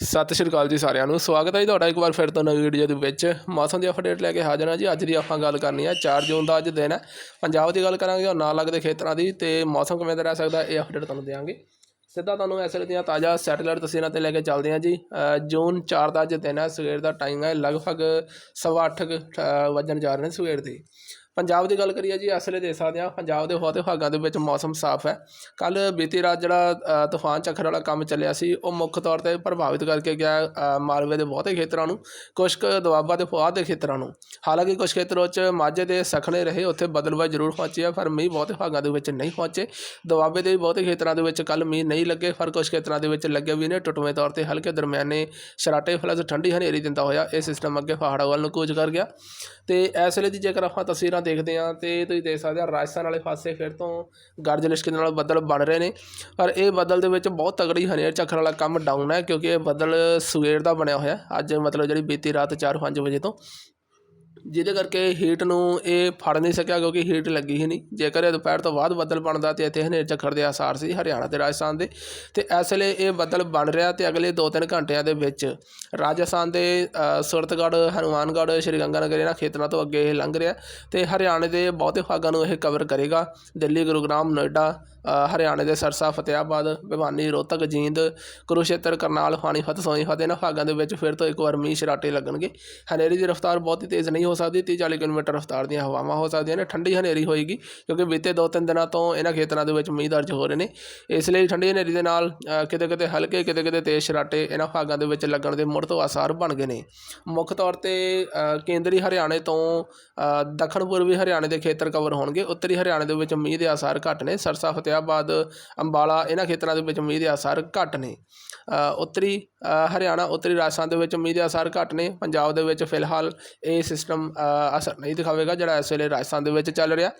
ਸਤਿ ਸ਼੍ਰੀ ਅਕਾਲ ਜੀ ਸਾਰਿਆਂ ਨੂੰ। ਸਵਾਗਤ ਹੈ ਜੀ ਤੁਹਾਡਾ ਇੱਕ ਵਾਰ ਫਿਰ ਤੋਂ ਨਵੀਂ ਵੀਡੀਓ ਦੇ ਵਿੱਚ। ਮੌਸਮ ਦੀ ਅਪਡੇਟ ਲੈ ਕੇ ਹਾਜ਼ਰ ਹਾਂ ਜੀ। ਅੱਜ ਦੀ ਆਪਾਂ ਗੱਲ ਕਰਨੀ ਹੈ 4 ਜੂਨ ਦਾ ਅੱਜ ਦਿਨ ਹੈ। ਪੰਜਾਬ ਦੀ ਗੱਲ ਕਰਾਂਗੇ ਔਰ ਨਾਲ ਲੱਗਦੇ ਖੇਤਰਾਂ ਦੀ ਤੇ ਮੌਸਮ ਕਿਵੇਂ ਦਾ ਰਹਿ ਸਕਦਾ ਇਹ ਅਪਡੇਟ ਤੁਹਾਨੂੰ ਦੇਵਾਂਗੇ ਸਿੱਧਾ ਤੁਹਾਨੂੰ ਇਸ ਵੇਲੇ ਦੀਆਂ ਤਾਜ਼ਾ ਸੈਟੇਲਾਈਟ ਤਸਵੀਰਾਂ ਤੇ ਲੈ ਕੇ ਚੱਲਦੇ ਹਾਂ ਜੀ। ਜੂਨ 4 ਦਾ ਅੱਜ ਦਿਨ ਹੈ, ਸਵੇਰ ਦਾ ਟਾਈਮ ਹੈ, ਲਗਭਗ ਸਵਾ ਅੱਠ ਵੱਜਣ ਜਾ ਰਹੇ ਨੇ ਸਵੇਰ ਦੇ। ਪੰਜਾਬ ਦੀ ਗੱਲ ਕਰੀਏ ਜੀ ਅਸਲੇ ਦੇ ਸਕਦੇ ਹਾਂ, ਪੰਜਾਬ ਦੇ ਬਹੁਤੇ ਭਾਗਾਂ ਦੇ ਵਿੱਚ ਮੌਸਮ ਸਾਫ਼ ਹੈ। ਕੱਲ ਬੀਤੀ ਰਾਤ ਜਿਹੜਾ ਤੂਫਾਨ ਚੱਕਰ ਵਾਲਾ ਕੰਮ ਚੱਲਿਆ ਸੀ, ਉਹ ਮੁੱਖ ਤੌਰ ਤੇ ਪ੍ਰਭਾਵਿਤ ਕਰਕੇ ਗਿਆ ਮਾਲਵੇ ਦੇ ਬਹੁਤੇ ਖੇਤਰਾਂ ਨੂੰ ਕੁਝ ਕੁ ਦੁਆਬਾ ਦੇ ਫੁਆਦ ਦੇ ਖੇਤਰਾਂ ਨੂੰ। ਹਾਲਾਂਕਿ ਕੁਝ ਖੇਤਰਾਂ 'ਚ ਮਾਝੇ ਦੇ ਸਖਣੇ ਰਹੇ, ਉੱਥੇ ਬਦਲਵਾਈ ਜ਼ਰੂਰ ਪਹੁੰਚੀ ਹੈ ਪਰ ਮੀਂਹ ਬਹੁਤੇ ਭਾਗਾਂ ਦੇ ਵਿੱਚ ਨਹੀਂ ਪਹੁੰਚੇ। ਦੁਆਬੇ ਦੇ ਵੀ ਬਹੁਤੇ ਖੇਤਰਾਂ ਦੇ ਵਿੱਚ ਕੱਲ ਮੀਂਹ ਨਹੀਂ ਲੱਗੇ, ਪਰ ਕੁਝ ਖੇਤਰਾਂ ਦੇ ਵਿੱਚ ਲੱਗੇ ਵੀ ਨੇ, ਟੁੱਟਵੇਂ ਤੌਰ ਤੇ ਹਲਕੇ ਦਰਮਿਆਨੇ ਸ਼ਰਾਟੇ ਫਲਸ ਠੰਡੀ ਹਨੇਰੀ ਦਿੰਦਾ ਹੋਇਆ, ਇਹ ਸਿਸਟਮ ਅੱਗੇ ਪਹਾੜਾਂ ਵੱਲ ਨੂੰ ਕੂਚ ਕਰ ਗਿਆ। ਤੇ ਇਸ ਵੇਲੇ ਦੀ ਜੇਕਰ ਆਪਾਂ ਤਸਵੀਰਾਂ ਦੇਖਦੇ ਹਾਂ ਤੇ ਤੁਸੀਂ ਦੇਖ ਸਕਦੇ ਹੋ ਰਾਜਸਥਾਨ ਵਾਲੇ ਪਾਸੇ ਫਿਰ ਤੋਂ ਗਰਜ ਲਿਸ਼ਕ ਨਾਲ ਬੱਦਲ ਬਣ ਰਹੇ ਨੇ। ਪਰ ਇਹ ਬੱਦਲ ਦੇ ਵਿੱਚ ਬਹੁਤ ਤਗੜੀ ਹਨੇਰ ਝੱਖੜ ਵਾਲਾ ਕੰਮ ਡਾਊਨ ਹੈ ਕਿਉਂਕਿ ਇਹ ਬੱਦਲ ਸਵੇਰ ਦਾ ਬਣਿਆ ਹੋਇਆ। ਅੱਜ ਮਤਲਬ ਜਿਹੜੀ ਬੀਤੀ ਰਾਤ 4-5 ਵਜੇ ਤੋਂ ਜਿਹਦੇ ਕਰਕੇ ਹੀਟ ਨੂੰ ਇਹ ਫੜ ਨਹੀਂ ਸਕਿਆ ਕਿਉਂਕਿ ਹੀਟ ਲੱਗੀ ਹੀ ਨਹੀਂ। ਜੇਕਰ ਇਹ ਦੁਪਹਿਰ ਤੋਂ ਬਾਅਦ ਬੱਦਲ ਬਣਦਾ ਤੇ ਇੱਥੇ ਹਨੇਰ ਝੱਖੜ ਦੇ ਆਸਾਰ ਸੀ ਹਰਿਆਣਾ ਤੇ ਰਾਜਸਥਾਨ ਦੇ ਤੇ ਇਸ ਲਈ ਇਹ ਬੱਦਲ ਬਣ ਰਿਹਾ ਤੇ ਅਗਲੇ 2-3 ਘੰਟਿਆਂ ਦੇ ਵਿੱਚ ਰਾਜਸਥਾਨ ਦੇ ਅ, ਸੁਰਤਗੜ੍ਹ ਹਨੂਮਾਨਗੜ੍ਹ ਸ਼੍ਰੀ ਗੰਗਾਨਗਰ ਇਹਨਾਂ ਖੇਤਰਾਂ ਤੋਂ ਅੱਗੇ ਇਹ ਲੰਘ ਰਿਹਾ ਤੇ ਹਰਿਆਣੇ ਦੇ ਬਹੁਤੇ ਭਾਗਾਂ ਨੂੰ ਇਹ ਕਵਰ ਕਰੇਗਾ। ਦਿੱਲੀ ਗੁਰੂਗ੍ਰਾਮ ਨੋਇਡਾ ਹਰਿਆਣੇ ਦੇ ਸਰਸਾ ਫਤਿਆਬਾਦ ਭਿਵਾਨੀ ਰੋਹਤਕ ਜੀਂਦ ਕੁਰੂਸ਼ੇਤਰ ਕਰਨਾਲ ਪਾਣੀਪਤ ਸੋਨੀਪਤ ਇਹਨਾਂ ਭਾਗਾਂ ਦੇ ਵਿੱਚ ਫਿਰ ਤੋਂ ਇੱਕ ਵਾਰ ਮੀਂਹ ਸ਼ਰਾਟੇ ਲੱਗਣਗੇ। ਹਨੇਰੀ ਦੀ ਰਫ਼ਤਾਰ ਬਹੁਤ ਹੀ ਤੇਜ਼ ਨਹੀਂ ਹੋ ਸਕਦੀ 30 40 ਕਿਲੋਮੀਟਰ ਰਫ਼ਤਾਰ ਦੀਆਂ ਹਵਾਵਾਂ ਹੋ ਸਕਦੀਆਂ ਨੇ, ਠੰਡੀ ਹਨੇਰੀ ਹੋਏਗੀ, ਕਿਉਂਕਿ ਬੀਤੇ ਦੋ ਤਿੰਨ ਦਿਨਾਂ ਤੋਂ ਇਹਨਾਂ ਖੇਤਰਾਂ ਦੇ ਵਿੱਚ ਮੀਂਹ ਦਰਜ ਹੋ ਰਹੇ ਨੇ। ਇਸ ਲਈ ਠੰਡੀ ਹਨੇਰੀ ਦੇ ਨਾਲ ਕਿਤੇ ਕਿਤੇ ਹਲਕੇ ਕਿਤੇ ਕਿਤੇ ਤੇਜ਼ ਸ਼ਰਾਟੇ ਇਹਨਾਂ ਭਾਗਾਂ ਦੇ ਵਿੱਚ ਲੱਗਣ ਦੇ ਮੁੜ ਤੋਂ ਆਸਾਰ ਬਣ ਗਏ ਨੇ। ਮੁੱਖ ਤੌਰ ਤੇ ਕੇਂਦਰੀ ਹਰਿਆਣੇ ਤੋਂ ਦੱਖਣ ਪੂਰਬੀ ਹਰਿਆਣੇ ਦੇ ਖੇਤਰ ਕਵਰ ਹੋਣਗੇ। ਉੱਤਰੀ ਹਰਿਆਣੇ ਦੇ ਵਿੱਚ ਮੀਂਹ ਦੇ ਆਸਾਰ ਘੱਟ ਨੇ, ਸਰਸਾ ਫਤਿਆਬਾਦ ਅੰਬਾਲਾ ਇਹਨਾਂ ਖੇਤਰਾਂ ਦੇ ਵਿੱਚ ਮੀਂਹ ਦੇ ਆਸਾਰ ਘੱਟ ਨੇ। ਉੱਤਰੀ ਹਰਿਆਣਾ, ਉੱਤਰੀ ਰਾਜਸਥਾਨ ਦੇ ਵਿੱਚ ਮੀਂਹ ਦੇ ਆਸਾਰ ਘੱਟ ਨੇ, ਪੰਜਾਬ ਦੇ ਵਿੱਚ ਫਿਲਹਾਲ ਇਹ ਸਿਸਟਮ ਅਸਰ ਨਹੀਂ ਦਿਖਾਵੇਗਾ ਜਿਹੜਾ ਇਸ ਵੇਲੇ ਰਾਜਸਥਾਨ ਦੇ ਵਿੱਚ ਚੱਲ ਰਿਹਾ।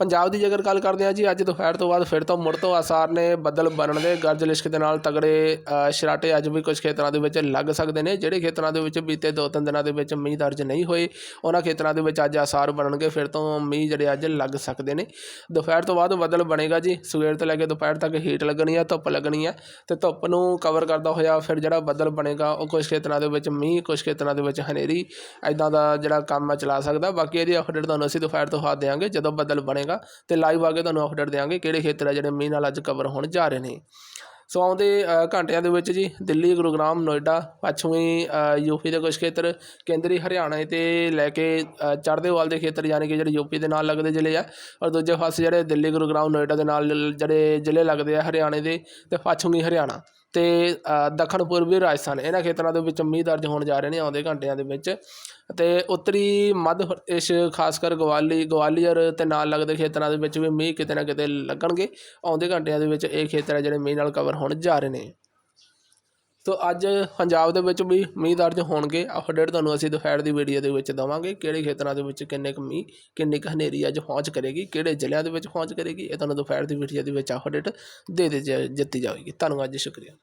ਪੰਜਾਬ ਦੀ ਜੇਕਰ ਗੱਲ ਕਰਦੇ ਹਾਂ ਜੀ, ਅੱਜ ਦੁਪਹਿਰ ਤੋਂ ਬਾਅਦ ਫਿਰ ਤੋਂ ਮੁੜ ਤੋਂ ਆਸਾਰ ਨੇ ਬੱਦਲ ਬਣਨ ਦੇ ਗਰਜ ਲਿਸ਼ਕ ਦੇ ਨਾਲ ਤਗੜੇ ਸ਼ਰਾਟੇ ਅੱਜ ਵੀ ਕੁਝ ਖੇਤਰਾਂ ਦੇ ਵਿੱਚ ਲੱਗ ਸਕਦੇ ਨੇ, ਜਿਹੜੇ ਖੇਤਰਾਂ ਦੇ ਵਿੱਚ ਬੀਤੇ ਦੋ ਤਿੰਨ ਦਿਨਾਂ ਦੇ ਵਿੱਚ ਮੀਂਹ ਦਰਜ ਨਹੀਂ ਹੋਏ, ਉਹਨਾਂ ਖੇਤਰਾਂ ਦੇ ਵਿੱਚ ਅੱਜ ਆਸਾਰ ਬਣਨਗੇ, ਫਿਰ ਤੋਂ ਮੀਂਹ ਜਿਹੜੇ ਅੱਜ ਲੱਗ ਸਕਦੇ ਨੇ। ਦੁਪਹਿਰ ਤੋਂ ਬਾਅਦ ਬੱਦਲ ਬਣੇਗਾ ਜੀ, ਸਵੇਰ ਤੋਂ ਲੈ ਕੇ ਦੁਪਹਿਰ ਤੱਕ ਹੀਟ ਲੱਗਣੀ ਆ, ਧੁੱਪ ਲੱਗਣੀ ਆ, ਤੇ ਧੁੱਪ ਨੂੰ ਕਵਰ ਕਰਦਾ ਹੋਇਆ ਫਿਰ ਜਿਹੜਾ ਬੱਦਲ ਬਣੇਗਾ, ਉਹ ਕੁਝ ਖੇਤਰਾਂ ਦੇ ਵਿੱਚ ਮੀਂਹ ਕੁਝ ਖੇਤਰਾਂ ਦੇ ਵਿੱਚ ਹਨੇਰੀ ਐਦਾਂ ਦਾ ਜਿਹੜਾ ਕੰਮ ਹੈ ਚਲਾ ਸਕਦਾ। ਬਾਕੀ ਇਹਦੀ ਅਪਡੇਟ ਤੁਹਾਨੂੰ ਅਸੀਂ ਦੁਪਹਿਰ ਤੋਂ ਬਾਅਦ ਦੇਵਾਂਗੇ ਜਦੋਂ ਬੱਦਲ ਬਣੇ ਬਣੇਗਾ ਤੇ ਲਾਈਵ ਆ ਕੇ ਤੁਹਾਨੂੰ ਅਪਡੇਟ ਦੇਵਾਂਗੇ ਕਿਹੜੇ ਖੇਤਰ ਆ ਜਿਹੜੇ ਮੀਂਹ ਨਾਲ ਅੱਜ ਕਵਰ ਹੋਣ ਜਾ ਰਹੇ ਨੇ। ਸੋ ਆਉਂਦੇ ਘੰਟਿਆਂ ਦੇ ਵਿੱਚ ਜੀ ਦਿੱਲੀ ਗੁਰੂਗ੍ਰਾਮ ਨੋਇਡਾ ਪੱਛਮੀ ਅ, ਯੂਪੀ ਦੇ ਕੁਝ ਖੇਤਰ ਕੇਂਦਰੀ ਹਰਿਆਣਾ ਤੇ ਲੈ ਕੇ ਚੜ੍ਹਦੇ ਵਾਲ ਦੇ ਖੇਤਰ ਯਾਨੀ ਕਿ ਜਿਹੜੇ ਯੂਪੀ ਦੇ ਨਾਲ ਲੱਗਦੇ ਜ਼ਿਲ੍ਹੇ ਆ ਔਰ ਦੂਜੇ ਪਾਸੇ ਜਿਹੜੇ ਦਿੱਲੀ ਗੁਰੂਗ੍ਰਾਮ ਨੋਇਡਾ ਦੇ ਨਾਲ ਜਿਹੜੇ ਜ਼ਿਲ੍ਹੇ ਲੱਗਦੇ ਆ ਹਰਿਆਣੇ ਦੇ ਤੇ ਪੱਛਮੀ ਹਰਿਆਣਾ। ਅਤੇ ਦੱਖਣ ਪੂਰਬੀ ਰਾਜਸਥਾਨ, ਇਹਨਾਂ ਖੇਤਰਾਂ ਦੇ ਵਿੱਚ ਮੀਂਹ ਦਰਜ ਹੋਣ ਜਾ ਰਹੇ ਨੇ ਆਉਂਦੇ ਘੰਟਿਆਂ ਦੇ ਵਿੱਚ। ਅਤੇ ਉੱਤਰੀ ਮੱਧ ਪ੍ਰਦੇਸ਼, ਖਾਸ ਕਰ ਗਵਾਲੀ, ਗਵਾਲੀਅਰ ਅਤੇ ਨਾਲ ਲੱਗਦੇ ਖੇਤਰਾਂ ਦੇ ਵਿੱਚ ਵੀ ਮੀਂਹ ਕਿਤੇ ਨਾ ਕਿਤੇ ਲੱਗਣਗੇ। ਆਉਂਦੇ ਘੰਟਿਆਂ ਦੇ ਵਿੱਚ ਇਹ ਖੇਤਰ ਹੈ ਜਿਹੜੇ ਮੀਂਹ ਨਾਲ ਕਵਰ ਹੋਣ ਜਾ ਰਹੇ ਨੇ। ਤੋ ਅੱਜ ਪੰਜਾਬ ਦੇ ਵਿੱਚ ਵੀ ਮੀਂਹ ਦਰਜ ਹੋਣਗੇ। ਅਪਡੇਟ ਤੁਹਾਨੂੰ ਅਸੀਂ ਦੁਪਹਿਰ ਦੀ ਵੀਡੀਓ ਦੇ ਵਿੱਚ ਦਵਾਂਗੇ। ਕਿਹੜੇ ਖੇਤਰਾਂ ਦੇ ਵਿੱਚ ਕਿੰਨੇ ਕੁ ਮੀਂਹ, ਕਿੰਨੀ ਕੁ ਹਨੇਰੀ ਅੱਜ ਪਹੁੰਚ ਕਰੇਗੀ, ਕਿਹੜੇ ਜ਼ਿਲ੍ਹਿਆਂ ਦੇ ਵਿੱਚ ਪਹੁੰਚ ਕਰੇਗੀ, ਇਹ ਤੁਹਾਨੂੰ ਦੁਪਹਿਰ ਦੀ ਵੀਡੀਓ ਦੇ ਵਿੱਚ ਅਪਡੇਟ ਦੇ ਦੇ ਦਿੱਤੀ ਜਾਵੇਗੀ ਧੰਨਵਾਦ ਜੀ, ਸ਼ੁਕਰੀਆ।